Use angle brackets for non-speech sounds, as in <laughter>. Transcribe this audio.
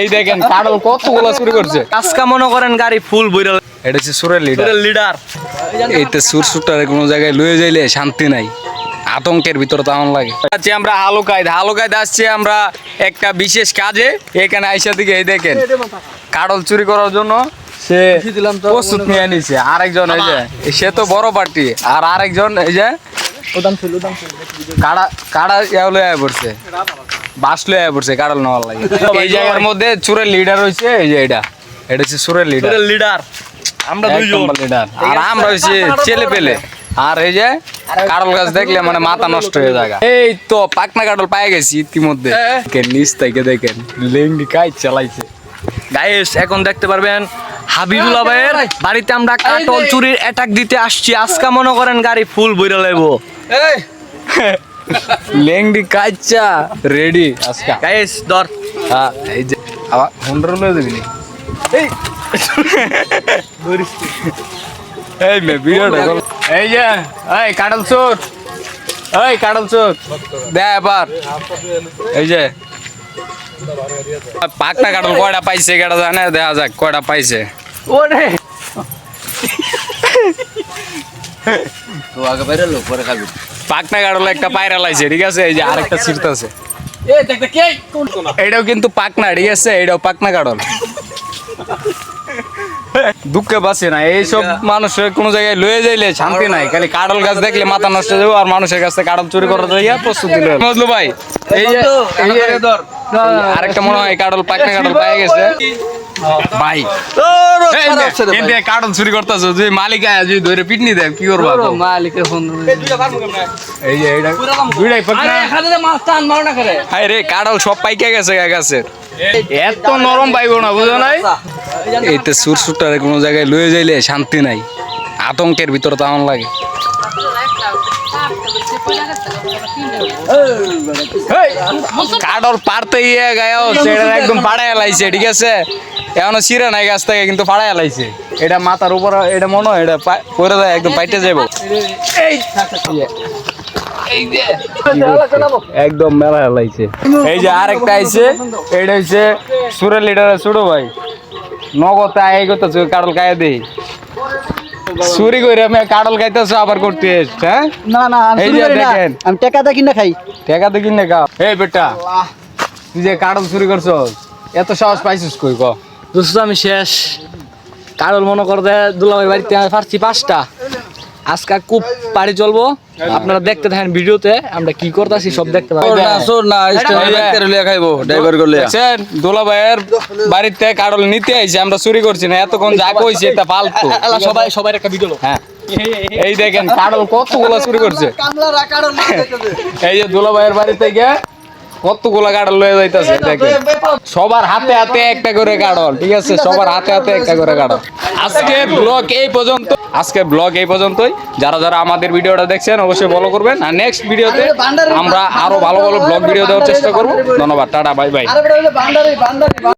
এই দেখেন কাডল কতগুলো চুরি করছে। আজকা মনে করেন গাড়ি ফুল বইরা এটা হচ্ছে সুরের লিডার লিডার এইতে সুর সুরটারে কোনো জায়গায় লয়ে যাইলে শান্তি নাই। আতঙ্কের ভিতরে তেমন লাগে। আচ্ছা আমরা হালুকাইদ হালুকাইদ আসছি আমরা একটা বিশেষ কাজে। এখানে আইসা দিকে এই দেখেন কাডল চুরি করার জন্য সে প্রস্তুত নিয়ে নিছে। আরেকজন এই যে সে তো বড় পার্টি আর আরেকজন এই যে কাড়া কাড়া ইয়া লয়ে পড়ছে। বাস লয়ে পড়ছে কাড়ল নেওয়ার লাগে। <laughs> এই জায়গার মধ্যে চুরের লিডার হইছে এই যে এটা। এটা হচ্ছে সুরের লিডার লিডার আমরা দুইজন। leader। আর আমরা হচ্ছে <laughs> ছেলে পেলে। আর এই যে কাটল গাছ দেখলে মানে মাথা নষ্ট হয়ে যায় এই তো পাকনা কাটল পায়ে গেছি ইতিমধ্যে। দেখেন, নিচ থেকে দেখেন লেঙ্গি কাজ চালাইছে। গাইস এখন দেখতে পারবেন হাবিবুল্লাহ ভাইয়ের বাড়িতে আমরা কাটল চুরির অ্যাটাক দিতে আসছি। আজকা মনে করেন গাড়ি ফুল বইরা লাইবো। <laughs> লেংডি কাচ্চা রেডি আজকে। গাইস ধর। হ্যাঁ এই যে আবার হুন্ডার লয়ে দিবি নি? এই। মে ভিডিওটা। এই যে এই কাটল চোর এই কাটল চোর দে এবার। এই যে। পাকটা কাটল কয়টা পাইছে কেটা জানে? দেখা যাক কয়টা পাইছে। ওরে। <laughs> পাকনা কাটল একটা পায়রা লাইছে ঠিক আছে? এই যে আরেকটা ছিড়তাছে। এটাও কিন্তু পাকনা ঠিক আছে? এটাও পাকনা কাটল দুঃখে বাঁচে না। এইসব মানুষের কোনো জায়গায় লয়ে যাইলে শান্তি নাই। খালি কাডল গাছ দেখলে মাথা নষ্ট হয়ে যাবে আর মানুষের কাছ থেকে কাডল চুরি করা যাইয়া প্রস্তুতি মজলু ভাই এই যে এই যে আরেকটা মনে হয় কাডল পাকনা কাডল পাই গেছে। ভাই এই নে, এনতে কাডল চুরি করতেছো যদি মালিক আয় যদি ধরে পিটনি দেয় কি করবা তো? এই যে এইটা দুইটাই সব পাইকে গেছে গাছের এত নরম পাইবো না বুঝো নাই? এইতে সুর সুরটারে কোনো জায়গায় লয়ে যাইলে শান্তি নাই। আতঙ্কের ভিতরে তেমন লাগে। কাডল পারতে গিয়ে গায়ে সেটা একদম পাড়ায় লাইছে ঠিক আছে? এখনও চিরা নাই গাছ থেকে কিন্তু পাড়ায় লাইছে এটা মাথার উপর এটা মনে হয় এটা পরে যায় একদম পাইতে যাব করছে? একদম মেলা লাইছে এই যে আরেকটা আইছে এটা হচ্ছে সুরের লিডারের ছোট ভাই। নগদ আয় করতে কাডল গায়ে দেই। চুরি করে আমি কাডল খাইতেছো আবার করতে এসছ, হ্যাঁ? না না আমি এই যে। দেখেন। আমি টাকা দা কিনা খাই। কিনে খাও। এই বেটা তুই যে কাডল চুরি করছস এত সাহস পাইছিস কই ক? দোস্ত আমি শেষ। কারল মনে করে দুলাভাই বাড়িতে আমি পারছি পাঁচটা। আজকে খুব পাড়ি চলবো। আপনারা দেখতে থাকেন ভিডিওতে আমরা কি করতেছি সব দেখতে পাবেন দেখছেন দোলা ভাইয়ের বাড়িতে কাডল নিতে আইছে আমরা চুরি করছি না এতক্ষণ যা কইছে এটা ফালতু সবাই সবাই একটা ভিডিও হ্যাঁ। এই দেখেন কাডল কতগুলো চুরি করছে। এই যে দুলা ভাইয়ের বাড়ি থেকে কতগুলো গাড়ল লয়ে যাইতাছে দেখেন। সবার হাতে হাতে একটা করে গাড়ল ঠিক আছে? সবার হাতে হাতে একটা করে গাড়ল আজকে ব্লগ এই পর্যন্ত আজকে ব্লগ এই পর্যন্তই। যারা যারা আমাদের ভিডিওটা দেখছেন অবশ্যই ফলো করবেন। আর নেক্সট ভিডিওতে আমরা আরও ভালো ভালো ব্লগ ভিডিও দেওয়ার চেষ্টা করব। ধন্যবাদ টাটা বাই বাই